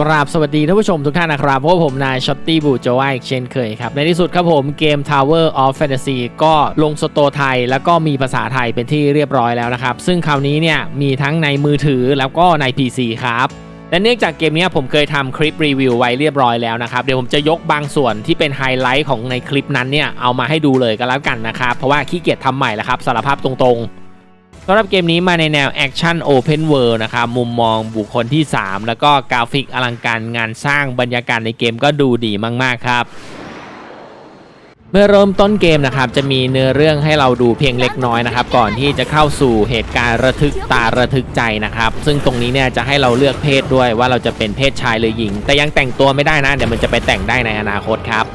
กราบสวัสดีท่านผู้ชมทุกท่านนะครับพราะว่าผมนายช็อตตี้บูโจวาอีกเช่นเคยครับ ในที่สุดครับผมเกม Tower of Fantasy ก็ลงสโตไทย แล้วก็มีภาษาไทยเป็นที่เรียบร้อยแล้วนะครับ ซึ่งคราวนี้เนี่ยมีทั้งในมือถือแล้วก็ใน PC ครับและเนื่องจากเกมนี้ผมเคยทำคลิปรีวิวไว้เรียบร้อยแล้วนะครับ เดี๋ยวผมจะยกบางส่วนที่เป็นไฮไลท์ของในคลิปนั้นเนี่ยเอามาให้ดูเลยก็แล้วกันนะครับเพราะว่าขี้เกียจทำใหม่แล้วครับสารภาพตรงๆ สำหรับเกมนี้มาในแนวแอคชั่นโอเพนเวิลด์นะครับมุมมองบุคคลที่ 3 แล้วก็กราฟิกอลังการงานสร้างบรรยากาศในเกมก็ดูดีมาก ๆ ครับเมื่อเริ่มต้นเกมนะครับจะมีเนื้อเรื่องให้เราดูเพียงเล็กน้อยนะครับก่อนที่จะเข้าสู่เหตุการณ์ระทึกตาระทึกใจนะครับ ซึ่งตรงนี้เนี่ยจะให้เราเลือกเพศด้วยว่าเราจะเป็นเพศชายหรือหญิง แต่ยังแต่งตัวไม่ได้นะเดี๋ยวมันจะไปแต่งได้ในอนาคตครับ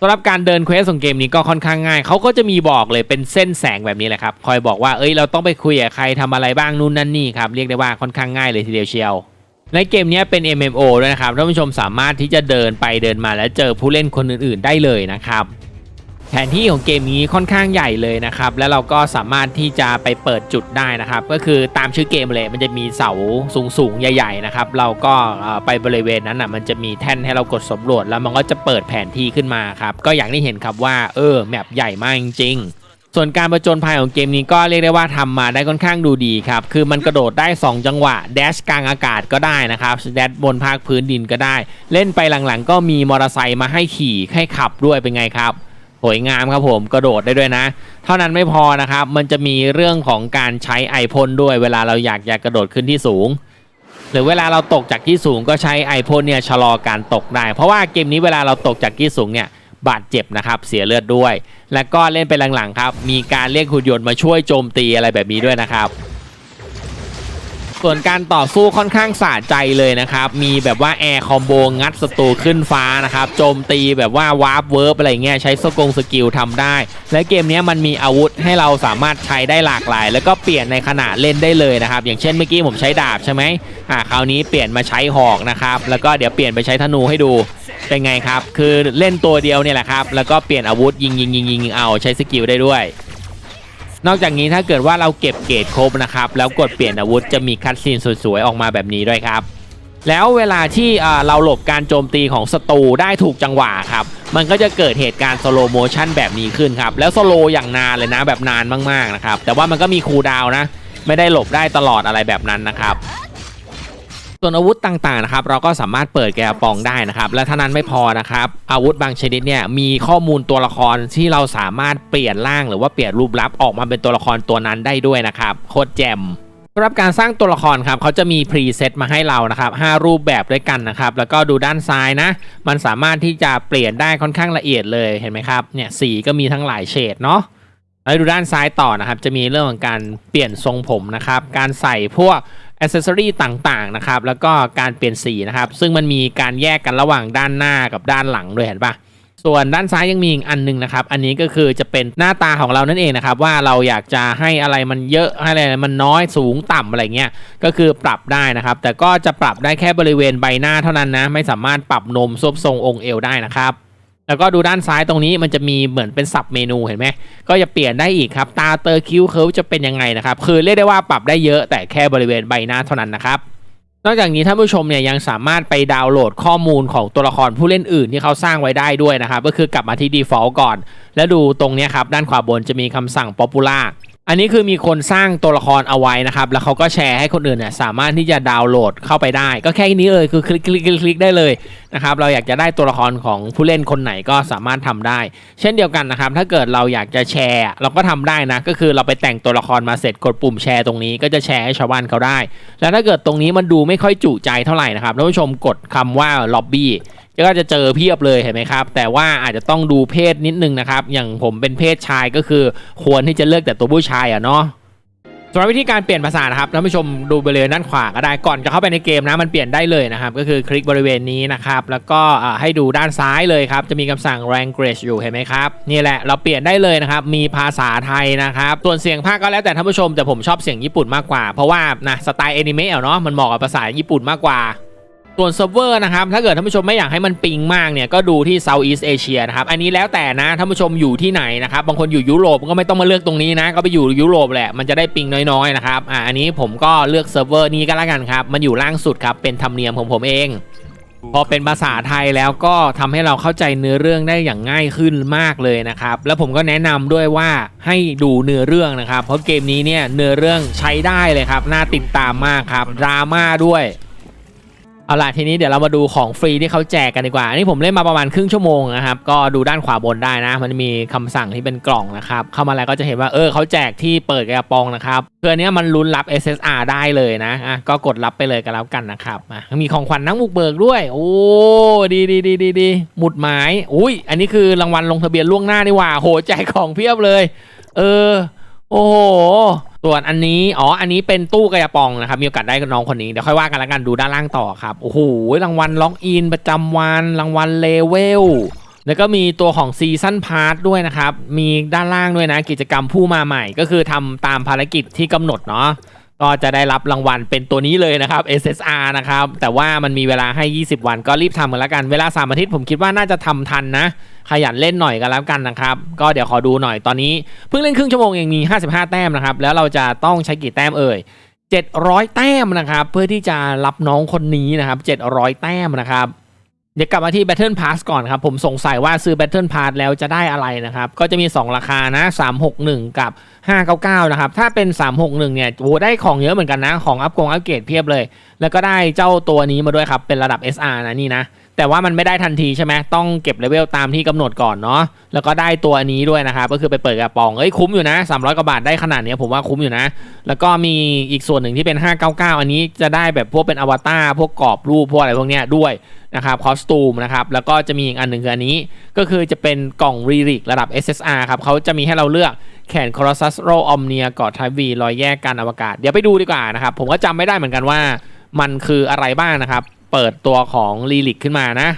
สำหรับการเดินเควสของเกมนี้ก็ค่อนข้างง่าย เขาก็จะมีบอกเลยเป็นเส้นแสงแบบนี้แหละครับ คอยบอกว่า เอ้ย เราต้องไปคุยกับใครทำอะไรบ้างนู่นนั่นนี่ครับ เรียกได้ว่าค่อนข้างง่ายเลยทีเดียวเชียว ในเกมนี้เป็น MMO ด้วยนะครับ ท่านผู้ชมสามารถที่จะเดินไปเดินมาและเจอผู้เล่นคนอื่น ๆ ได้เลยนะครับ ผนที่ของเกมนี้ค่อนข้างใหญ่เลยนะครับ แล้วเราก็สามารถที่จะไปเปิดจุดได้นะครับ ก็คือตามชื่อเกมเลยมันจะมีเสาสูงๆ ใหญ่ ๆ นะครับ เราก็ไปบริเวณนั้นอะมันจะมีแท่นให้เรากดสำรวจ แล้วมันก็จะเปิดแผนที่ขึ้นมาครับ ก็อย่างที่เห็นครับว่าเออแมปใหญ่มากจริงส่วนการประจนภัยของเกมนี้ก็เรียกได้ว่าทำมาได้ค่อนข้างดูดีครับ คือมันกระโดดได้ 2 จังหวะ แดชกลางอากาศก็ได้นะครับแดชบนภาคพื้นดินก็ได้ เล่นไปหลังๆ ก็มีมอเตอร์ไซค์มาให้ขี่ให้ขับด้วยเป็นไงครับ สวยงามครับผมกระโดดได้ด้วยนะ เท่านั้นไม่พอนะครับ มันจะมีเรื่องของการใช้ไอพ่นด้วยเวลาเราอยากจะกระโดดขึ้นที่สูง หรือเวลาเราตกจากที่สูงก็ใช้ไอพ่นเนี่ยชะลอการตกได้ เพราะว่าเกมนี้เวลาเราตกจากที่สูงเนี่ยบาดเจ็บนะครับเสียเลือดด้วย และก็เล่นไปหลังๆครับมีการเรียกหุ่นยนต์มาช่วยโจมตีอะไรแบบนี้ด้วยนะครับ ส่วนการต่อสู้ค่อนข้างสะใจเลยนะครับ มีแบบว่าแอร์คอมโบงัดศัตรูขึ้นฟ้านะครับ โจมตีแบบว่าวาร์ปเวิร์บอะไรเงี้ยใช้สกงสกิลทำได้ และเกมนี้มันมีอาวุธให้เราสามารถใช้ได้หลากหลาย แล้วก็เปลี่ยนในขณะเล่นได้เลยนะครับ อย่างเช่นเมื่อกี้ผมใช้ดาบใช่ไหมอ่าคราวนี้เปลี่ยนมาใช้หอกนะครับ แล้วก็เดี๋ยวเปลี่ยนไปใช้ธนูให้ดูเป็นไงครับ คือเล่นตัวเดียวเนี่ยแหละครับ แล้วก็เปลี่ยนอาวุธยิงยิงยิงยิงเอาใช้สกิลได้ด้วย นอกจากนี้ถ้าเกิดว่าเราเก็บเกรดครบนะครับ แล้วกดเปลี่ยนอาวุธจะมีคัตซีนสวยๆออกมาแบบนี้ด้วยครับ แล้วเวลาที่เราหลบการโจมตีของศัตรูได้ถูกจังหวะครับ มันก็จะเกิดเหตุการณ์สโลโมชันแบบนี้ขึ้นครับ แล้วสโลอย่างนานเลยนะแบบนานมากๆนะครับ แต่ว่ามันก็มีคูลดาวนะ ไม่ได้หลบได้ตลอดอะไรแบบนั้นนะครับ ส่วนอาวุธต่างๆนะครับเราก็สามารถเปิดแกปองได้นะครับ และเท่านั้นไม่พอนะครับ อาวุธบางชนิดเนี่ยมีข้อมูลตัวละครที่เราสามารถเปลี่ยนร่างหรือว่าเปลี่ยนรูปลักษณ์ออกมาเป็นตัวละครตัวนั้นได้ด้วยนะครับโคตรแจ่มสำหรับการสร้างตัวละครครับเขาจะมีพรีเซตมาให้เรานะครับ5รูปแบบด้วยกันนะครับ แล้วก็ดูด้านซ้ายนะ มันสามารถที่จะเปลี่ยนได้ค่อนข้างละเอียดเลยเห็นไหมครับเนี่ยสีก็มีทั้งหลายเฉดเนาะแล้วดูด้านซ้ายต่อนะครับ จะมีเรื่องของการเปลี่ยนทรงผมนะครับ การใส่พวก อ c เซ s ซอรีต่างๆนะครับแล้วก็การเปลี่ยนสีนะครับ ซึ่งมันมีการแยกกันระหว่างด้านหน้ากับด้านหลังด้วยเห็นปะส่วนด้านซ้ายยังมีอีกอันหนึงนะครับ อันนี้ก็คือจะเป็นหน้าตาของเรานั่นเองนะครับ ว่าเราอยากจะให้อะไรมันเยอะให้อะไรมันน้อยสูงต่ำอะไรเงี้ยก็คือปรับได้นะครับ แต่ก็จะปรับได้แค่บริเวณใบหน้าเท่านั้นนะ ไม่สามารถปรับนมซบทรงองค์เอวได้นะครับ แล้วก็ดูด้านซ้ายตรงนี้มันจะมีเหมือนเป็นสับเมนูเห็นไหมก็จะเปลี่ยนได้อีกครับ ตาเตอร์คิ้วเคิร์ฟจะเป็นยังไงนะครับ คือเรียกได้ว่าปรับได้เยอะแต่แค่บริเวณใบหน้าเท่านั้นนะครับนอกจากนี้ท่านผู้ชมเนี่ยยังสามารถไปดาวน์โหลดข้อมูลของตัวละครผู้เล่นอื่นที่เขาสร้างไว้ได้ด้วยนะครับ ก็คือกลับมาที่ default ก่อน แล้วดูตรงนี้ครับด้านขวาบนจะมีคำสั่ง popular อันนี้คือมีคนสร้างตัวละครเอาไว้นะครับ แล้วเขาก็แชร์ให้คนอื่นเนี่ยสามารถที่จะดาวน์โหลดเข้าไปได้ ก็แค่นี้เลยคือคลิกคลิกคลิกคลิกได้เลยนะครับ เราอยากจะได้ตัวละครของผู้เล่นคนไหนก็สามารถทำได้ เช่นเดียวกันนะครับ ถ้าเกิดเราอยากจะแชร์ เราก็ทำได้นะ ก็คือเราไปแต่งตัวละครมาเสร็จกดปุ่มแชร์ตรงนี้ก็จะแชร์ให้ชาวบ้านเขาได้ แล้วถ้าเกิดตรงนี้มันดูไม่ค่อยจุใจเท่าไหร่นะครับท่านผู้ชมกดคำว่าล็อบบี้ ก็จะเจอเพียบเลยเห็นไหมครับ แต่ว่าอาจจะต้องดูเพศนิดนึงนะครับ อย่างผมเป็นเพศชายก็คือ ควรที่จะเลือกแต่ตัวผู้ชายอะเนาะสำหรับวิธีการเปลี่ยนภาษานะครับท่านผู้ชมดูบริเวณด้านขวาก็ได้ก่อนจะเข้าไปในเกมนะมันเปลี่ยนได้เลยนะครับ ก็คือคลิกบริเวณนี้นะครับ แล้วก็ให้ดูด้านซ้ายเลยครับ จะมีคำสั่ง language อยู่เห็นไหมครับ นี่แหละเราเปลี่ยนได้เลยนะครับ มีภาษาไทยนะครับ ส่วนเสียงภาคก็แล้วแต่ท่านผู้ชมแต่ผมชอบเสียงญี่ปุ่นมากกว่า เพราะว่านะสไตล์แอนิเมะอะเนาะมันเหมาะกับภาษาญี่ปุ่นมากกว่า ส่วนเซิร์ฟเวอร์นะครับ ถ้าเกิดท่านผู้ชมไม่อยากให้มันปิงมากเนี่ย ก็ดูที่ Southeast Asia นะครับ อันนี้แล้วแต่นะ ท่านผู้ชมอยู่ที่ไหนนะครับ บางคนอยู่ยุโรปก็ไม่ต้องมาเลือกตรงนี้นะ ก็ไปอยู่ยุโรปแหละ มันจะได้ปิงน้อยๆนะครับ อ่า อันนี้ผมก็เลือกเซิร์ฟเวอร์นี้ก็แล้วกันครับ มันอยู่ล่างสุดครับ เป็นธรรมเนียมของผมเอง พอเป็นภาษาไทยแล้วก็ทำให้เราเข้าใจเนื้อเรื่องได้อย่างง่ายขึ้นมากเลยนะครับ แล้วผมก็แนะนำด้วยว่าให้ดูเนื้อเรื่องนะครับ เพราะเกมนี้เนี่ยเนื้อเรื่องใช้ได้เลยครับ น่าติดตามมากครับ ดราม่าด้วย เอาล่ะทีนี้เดี๋ยวเรามาดูของฟรีที่เขาแจกกันดีกว่า อันนี้ผมเล่นมาประมาณครึ่งชั่วโมงนะครับ ก็ดูด้านขวาบนได้นะ มันมีคำสั่งที่เป็นกล่องนะครับ เข้ามาแล้วก็จะเห็นว่าเออเขาแจกที่เปิดกระปองนะครับเพื่อนเนี้ยมันลุ้นรับ SSR ได้เลยนะอะก็กดรับไปเลยกันแล้วกันนะครับมีของขวัญนักบุกเบิกด้วย โอ้ดีดีดีดีดีหมุดหมายอุ้ยอันนี้คือรางวัลลงทะเบียนล่วงหน้านี่ว่าโหแจกของเพียบเลย เออ โอ้โหส่วนอันนี้ อ๋อ อันนี้เป็นตู้กระยาปองนะครับ มีโอกาสได้กับน้องคนนี้ เดี๋ยวค่อยว่ากันแล้วกันดูด้านล่างต่อครับ โอ้โห รางวัลล็อกอินประจำวัน รางวัลเลเวล แล้วก็มีตัวของซีซันพาร์ทด้วยนะครับ มีด้านล่างด้วยนะ กิจกรรมผู้มาใหม่ ก็คือทำตามภารกิจที่กำหนดเนาะ ก็จะได้รับรางวัลเป็นตัวนี้เลยนะครับ SSR นะครับ แต่ว่ามันมีเวลาให้ 20 วันก็รีบทำกันแล้วกัน เวลา 3 อาทิตย์ผมคิดว่าน่าจะทำทันนะ ขยันเล่นหน่อยกันแล้วกันนะครับ ก็เดี๋ยวขอดูหน่อยตอนนี้ เพิ่งเล่นครึ่งชั่วโมงเองมี 55 แต้มนะครับ แล้วเราจะต้องใช้กี่แต้มเอ่ย700 แต้มนะครับ เพื่อที่จะรับน้องคนนี้นะครับ 700 แต้มนะครับ เดี๋ยวกลับมาที่ Battle Pass ก่อนครับ ผมสงสัยว่าซื้อ Battle Pass แล้วจะได้อะไรนะครับ ก็จะมี 2 ราคานะ 361 กับ 599 นะครับ ถ้าเป็น 361 เนี่ยโหได้ของเยอะเหมือนกันนะ ของอัพกงอัพเกรดเพียบเลย แล้วก็ได้เจ้าตัวนี้มาด้วยครับ เป็นระดับ SR นะนี่นะ แต่ว่ามันไม่ได้ทันทีใช่ไหมต้องเก็บเลเวลตามที่กำหนดก่อนเนาะแล้วก็ได้ตัวนี้ด้วยนะครับก็คือไปเปิดกระป๋องเอ้ยคุ้มอยู่นะ300กว่าบาทได้ขนาดนี้ผมว่าคุ้มอยู่นะ แล้วก็มีอีกส่วนหนึ่งที่เป็น 599 อันนี้จะได้แบบพวกเป็นอวตารพวกกรอบรูปพวกอะไรพวกเนี้ยด้วยนะครับคอสตูมนะครับแล้วก็จะมีอีกอันหนึ่งคืออันนี้ก็คือจะเป็นกล่องรีริกระดับ SSR ครับเขาจะมีให้เราเลือกแขนคอร์ซัสโรออมเนียกอดไทวีรอยแยกการอวกาศเดี๋ยวไปดูดีกว่านะครับผมก็จำไม่ได้เหมือนกันว่ามันคืออะไรบ้างนะครับ เปิดตัวของรีริกขึ้นมานะ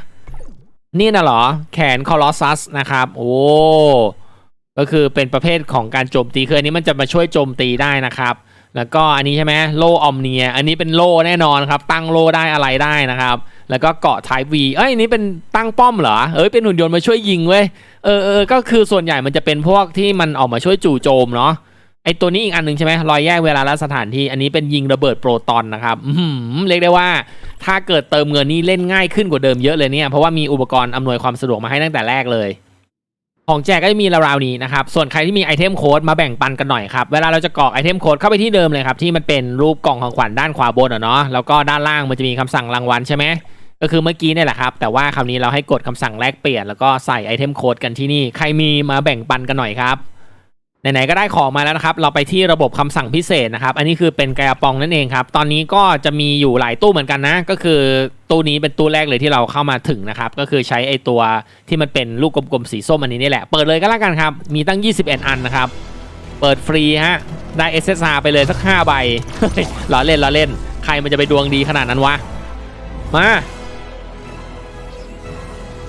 นี่นะหรอ แขนคอร์ซัสนะครับ โอ้ก็คือเป็นประเภทของการโจมตีคืออันนี้มันจะมาช่วยโจมตีได้นะครับ แล้วก็อันนี้ใช่ไหมโล่ออมเนีย อันนี้เป็นโล่แน่นอนครับ ตั้งโล่ได้อะไรได้นะครับ แล้วก็เกาะ Type V เอ้ยนนี้เป็นตั้งป้อมเหรอ เอ้ยเป็นหุ่นยนต์มาช่วยยิงเว้ย เออเออก็คือส่วนใหญ่มันจะเป็นพวกที่มันออกมาช่วยจู่โจมเนาะ ไอตัวนี้อีกอันหนึ่งใช่ไหมรอยแยกเวลาและสถานที่ อันนี้เป็นยิงระเบิดโปรตอนนะครับเรียกได้ว่า ถ้าเกิดเติมเงินนี่เล่นง่ายขึ้นกว่าเดิมเยอะเลยเนี่ย เพราะว่ามีอุปกรณ์อำนวยความสะดวกมาให้ตั้งแต่แรกเลย ของแจกก็จะมีราวๆนี้นะครับ ส่วนใครที่มีไอเทมโค้ดมาแบ่งปันกันหน่อยครับ เวลาเราจะกรอกไอเทมโค้ดเข้าไปที่เดิมเลยครับ ที่มันเป็นรูปกล่องของขวัญด้านขวาบนอะเนาะ แล้วก็ด้านล่างมันจะมีคำสั่งรางวัลใช่ไหมก็คือเมื่อกี้เนี่ยแหละครับ แต่ว่าคราวนี้เราให้กดคำสั่งแลกเปลี่ยน แล้วก็ใส่ไอเทมโค้ดกันที่นี่ ใครมีมาแบ่งปันกันหน่อยครับ ไหนๆก็ได้ของมาแล้วนะครับ เราไปที่ระบบคำสั่งพิเศษนะครับ อันนี้คือเป็นกระปองนั่นเองครับ ตอนนี้ก็จะมีอยู่หลายตู้เหมือนกันนะ ก็คือตู้นี้เป็นตู้แรกเลยที่เราเข้ามาถึงนะครับ ก็คือใช้ไอตัวที่มันเป็นลูกกลมๆสีส้มอันนี้นี่แหละ เปิดเลยก็แล้วกันครับ มีตั้ง 21 อันนะครับ เปิดฟรีฮะ ได้ SSR ไปเลยสัก 5 ใบล้อเล่นล้อเล่น ใครมันจะไปดวงดีขนาดนั้นวะ มา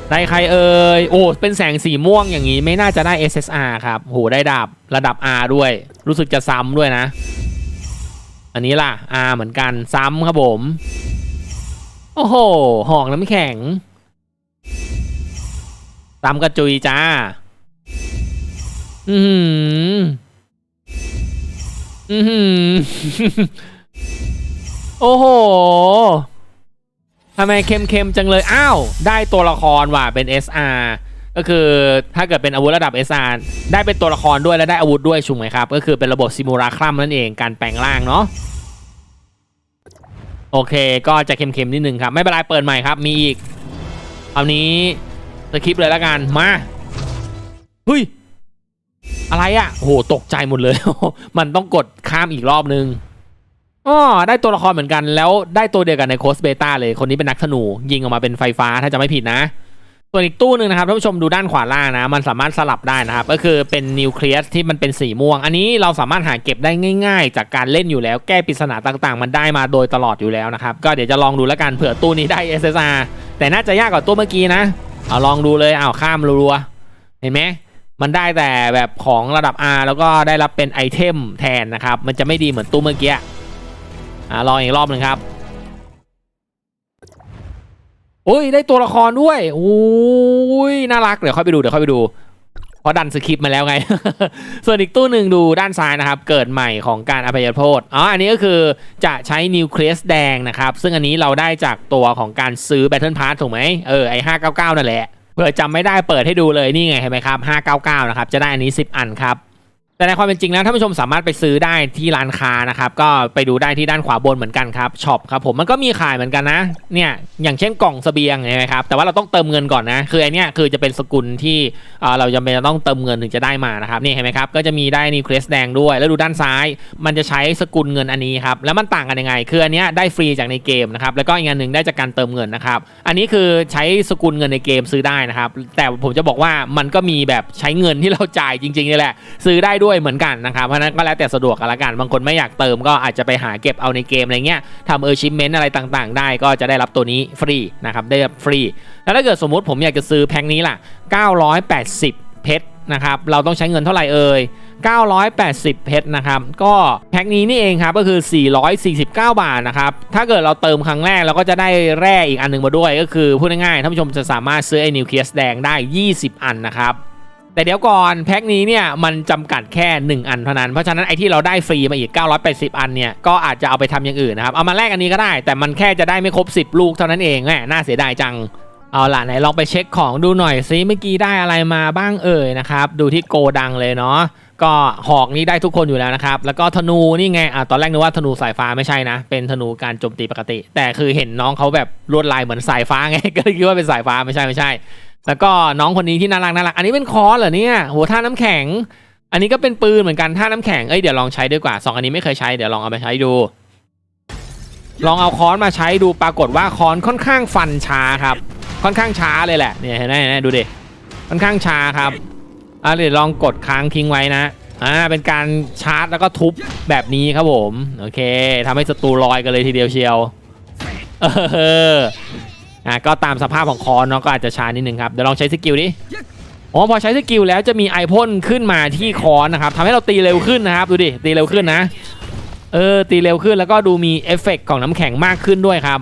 ได้ใครเอ่ย โอ้ เป็นแสงสีม่วงอย่างนี้ไม่น่าจะได้ SSR ครับ โห ได้ดาบ ระดับ R ด้วย รู้สึกจะซ้ำด้วยนะ อันนี้ล่ะ R เหมือนกันซ้ำครับผม โอ้โหหอกน้ำแข็ง ซ้ำกระจุยจ้า อือหืออือหือโอ้โหทำไมเค็มๆจังเลย อ้าว ได้ตัวละครว่ะเป็น SR ก็คือถ้าเกิดเป็นอาวุธระดับ SR ได้เป็นตัวละครด้วยและได้อาวุธด้วยชุงไหมครับ ก็คือเป็นระบบซิมูราครัมนั่นเองการแปลงร่างเนาะโอเคก็จะเค็มๆนิดนึงครับ ไม่เป็นไรเปิดใหม่ครับ มีอีกเอานี้สคริปเลยแล้วกันมาเฮ้ยอะไรอะ่ะโหตกใจหมดเลย มันต้องกดข้ามอีกรอบนึงอ๋อได้ตัวละครเหมือนกันแล้วได้ตัวเดียวกันในโคสเบต้าเลยคนนี้เป็นนักธนูยิงออกมาเป็นไฟฟ้าถ้าจะไม่ผิดนะ ส่วนอีกตู้หนึ่งนะครับท่านผู้ชมดูด้านขวาล่างนะ มันสามารถสลับได้นะครับ ก็คือเป็นนิวเคลียสที่มันเป็นสีม่วง อันนี้เราสามารถหาเก็บได้ง่าย ๆ จากการเล่นอยู่แล้วแก้ปริศนาต่างๆ มันได้มาโดยตลอดอยู่แล้วนะครับ ก็เดี๋ยวจะลองดูแล้วกันเผื่อตู้นี้ได้ SSR แต่น่าจะยากกว่าตู้เมื่อกี้นะเอาลองดูเลยเอาข้ามรัวๆเห็นไหมมันได้แต่แบบของระดับ R แล้วก็ได้รับเป็นไอเทมแทนนะครับมันจะไม่ดีเหมือนตู้เมื่อกี้อ่าลองอีกรอบหนึ่งครับ โอ้ยได้ตัวละครด้วยโอ้ยน่ารักเดี๋ยวค่อยไปดูเดี๋ยวค่อยไปดูเพราะดันสคริปต์มาแล้วไง ส่วนอีกตู้หนึ่งดูด้านซ้ายนะครับ เกิดใหม่ของการอภัยโทษอ๋ออันนี้ก็คือจะใช้นิวเคลียสแดงนะครับ ซึ่งอันนี้เราได้จากตัวของการซื้อ Battle Pass ถูกไหมเออไอ599นั่นแหละเผื่อจำไม่ได้เปิดให้ดูเลยนี่ไงเห็นไหมครับ599นะครับจะได้อันนี้ 10 อันครับ แต่ในความเป็นจริงแล้วท่านผู้ชมสามารถไปซื้อได้ที่ร้านค้านะครับ ก็ไปดูได้ที่ด้านขวาบนเหมือนกันครับช็อปครับผมมันก็มีขายเหมือนกันนะ เนี่ยอย่างเช่นกล่องเสบียงใช่ไหมครับแต่ว่าเราต้องเติมเงินก่อนนะ คืออันเนี้ยคือจะเป็นสกุลที่เอ่อเราจำเป็นจะต้องเติมเงินถึงจะได้มานะครับนี่เห็นไหมครับก็จะมีได้นิวเคลียสแดงด้วย แล้วดูด้านซ้าย มันจะใช้สกุลเงินอันนี้ครับแล้วมันต่างกันยังไง คืออันเนี้ยได้ฟรีจากในเกมนะครับแล้วก็อีกอันหนึ่งได้จากการเติมเงินนะครับอันนี้คือใช้สกุลเงินในเกมซื้อได้นะครับแต่ผมจะบอกว่ามันก็มีแบบใช้เงินที่เราจ่ายจริงๆนี่แหละซื้อได้ด้วย้วยเหมือนกันนะครับเพราะนั้นก็แล้วแต่สะดวกกันละกันบางคนไม่อยากเติมก็อาจจะไปหาเก็บเอาในเกมอะไรเงี้ยทำเออชิมเมนต์อะไรต่างๆ ได้ก็จะได้รับตัวนี้ฟรีนะครับได้ฟรี แล้วถ้าเกิดสมมุติผมอยากจะซื้อแพ็คนี้ล่ะ 980 เพชรนะครับเราต้องใช้เงินเท่าไหร่เอ่ย980 เพชรนะครับ ก็แพ็คนี้นี่เองครับก็คือ 449 บาทนะครับ ถ้าเกิดเราเติมครั้งแรกเราก็จะได้แร่อีกอันหนึงมาด้วย ก็คือพูดง่ายๆท่านผู้ชมจะสามารถซื้อไอ้นิวเคลียสแดงได้ 20 อันนะครับ แต่เดี๋ยวก่อนแพ็คนี้เนี่ยมันจำกัดแค่ 1 อันเท่านั้น เพราะฉะนั้นไอ้ที่เราได้ฟรีมาอีก 980 อันเนี่ยก็อาจจะเอาไปทำอย่างอื่นนะครับ เอามาแลกอันนี้ก็ได้ แต่มันแค่จะได้ไม่ครบ 10 ลูกเท่านั้นเองแหมน่าเสียดายจังเอาล่ะไหนลองไปเช็คของดูหน่อยซิเมื่อกี้ได้อะไรมาบ้างเอ่ยนะครับดูที่โกดังเลยเนาะก็หอกนี้ได้ทุกคนอยู่แล้วนะครับแล้วก็ธนูนี่ไงอะตอนแรกนึกว่าธนูสายฟ้าไม่ใช่นะ เป็นธนูการโจมตีปกติ แต่คือเห็นน้องเขาแบบลวดลายเหมือนสายฟ้าไงก็เลยคิดว่าเป็นสายฟ้าไม่ใช่ไม่ใช่ แล้วก็น้องคนนี้ที่น่ารักน่ารัก อันนี้เป็นคอร์สเหรอเนี่ยโหท่าน้ำแข็ง อันนี้ก็เป็นปืนเหมือนกันท่าน้ำแข็ง เอ้ยเดี๋ยวลองใช้ด้วยกว่าสองอันนี้ไม่เคยใช้เดี๋ยวลองเอาไปใช้ดู ลองเอาค้อนมาใช้ดูปรากฏว่าค้อนค่อนข้างฟันช้าครับ ค่อนข้างช้าเลยแหละเนี่ยเห็นไหมเห็นไหมดูดิค่อนข้างช้าครับอะเดี๋ยวลองกดค้างทิ้งไว้นะอ่าเป็นการชาร์จแล้วก็ทุบแบบนี้ครับผม โอเคทำให้ศัตรูลอยกันเลยทีเดียวเชียว เออ อะก็ตามสภาพของคอนเนาะก็อาจจะช้านิดนึงครับเดี๋ยวลองใช้สกิลดิอ๋อพอใช้สกิลแล้วจะมีไอพ่นขึ้นมาที่คอนนะครับทำให้เราตีเร็วขึ้นนะครับ ดูดิตีเร็วขึ้นนะเออตีเร็วขึ้นแล้วก็ดูมีเอฟเฟกต์ของน้ำแข็งมากขึ้นด้วยครับ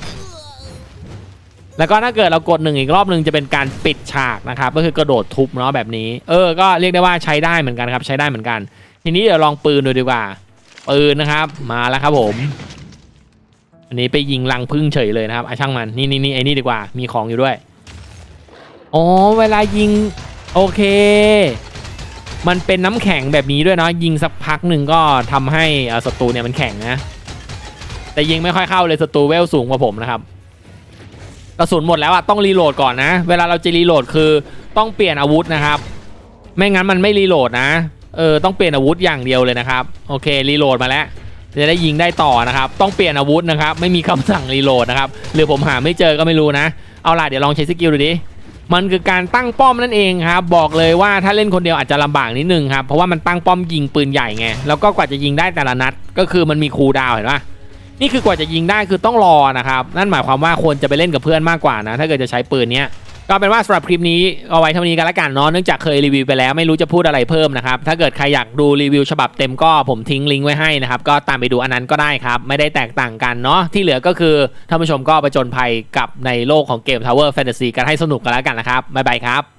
แล้วก็ถ้าเกิดเรากดหนึ่งอีกรอบหนึ่งจะเป็นการปิดฉากนะครับ ก็คือกระโดดทุบเนาะแบบนี้ เออก็เรียกได้ว่าใช้ได้เหมือนกันครับ ใช้ได้เหมือนกัน ทีนี้เดี๋ยวลองปืนดูดีกว่าปืนนะครับ มาแล้วครับผม อันนี้ไปยิงรังพึ่งเฉยเลยนะครับอะช่างมันนี่นี่นี่ไอ้นี่ดีกว่ามีของอยู่ด้วยอ๋อเวลายิงโอเค มันเป็นน้ำแข็งแบบนี้ด้วยเนาะยิงสักพักหนึ่งก็ทำให้อ่อศัตรูเนี่ยมันแข็งนะแต่ยิงไม่ค่อยเข้าเลยศัตรูเวลสูงกว่าผมนะครับกระสุนหมดแล้วอะต้องรีโหลดก่อนนะ เวลาเราจะรีโหลดคือต้องเปลี่ยนอาวุธนะครับ ไม่งั้นมันไม่รีโหลดนะเออต้องเปลี่ยนอาวุธอย่างเดียวเลยนะครับ โอเครีโหลดมาแล้ว จะได้ยิงได้ต่อนะครับ ต้องเปลี่ยนอาวุธนะครับ ไม่มีคำสั่งรีโหลดนะครับ หรือผมหาไม่เจอก็ไม่รู้นะ เอาล่ะเดี๋ยวลองใช้สกิลดูดิ มันคือการตั้งป้อมนั่นเองครับ บอกเลยว่าถ้าเล่นคนเดียวอาจจะลำบากนิดนึงครับ เพราะว่ามันตั้งป้อมยิงปืนใหญ่ไง แล้วก็กว่าจะยิงได้แต่ละนัด ก็คือมันมีคูดาวเห็นปะนี่คือกว่าจะยิงได้คือต้องรอนะครับ นั่นหมายความว่าควรจะไปเล่นกับเพื่อนมากกว่านะ ถ้าเกิดจะใช้ปืนเนี้ย ก็เป็นว่าสำหรับคลิปนี้เอาไว้เท่านี้กันละกันเนาะเนื่องจากเคยรีวิวไปแล้วไม่รู้จะพูดอะไรเพิ่มนะครับ ถ้าเกิดใครอยากดูรีวิวฉบับเต็มก็ผมทิ้งลิงก์ไว้ให้นะครับ ก็ตามไปดูอันนั้นก็ได้ครับ ไม่ได้แตกต่างกันเนาะที่เหลือก็คือท่านผู้ชมก็ไปจนภัยกับในโลกของเกม Tower Fantasy กันให้สนุกกันละกันนะครับบ๊ายบายครับ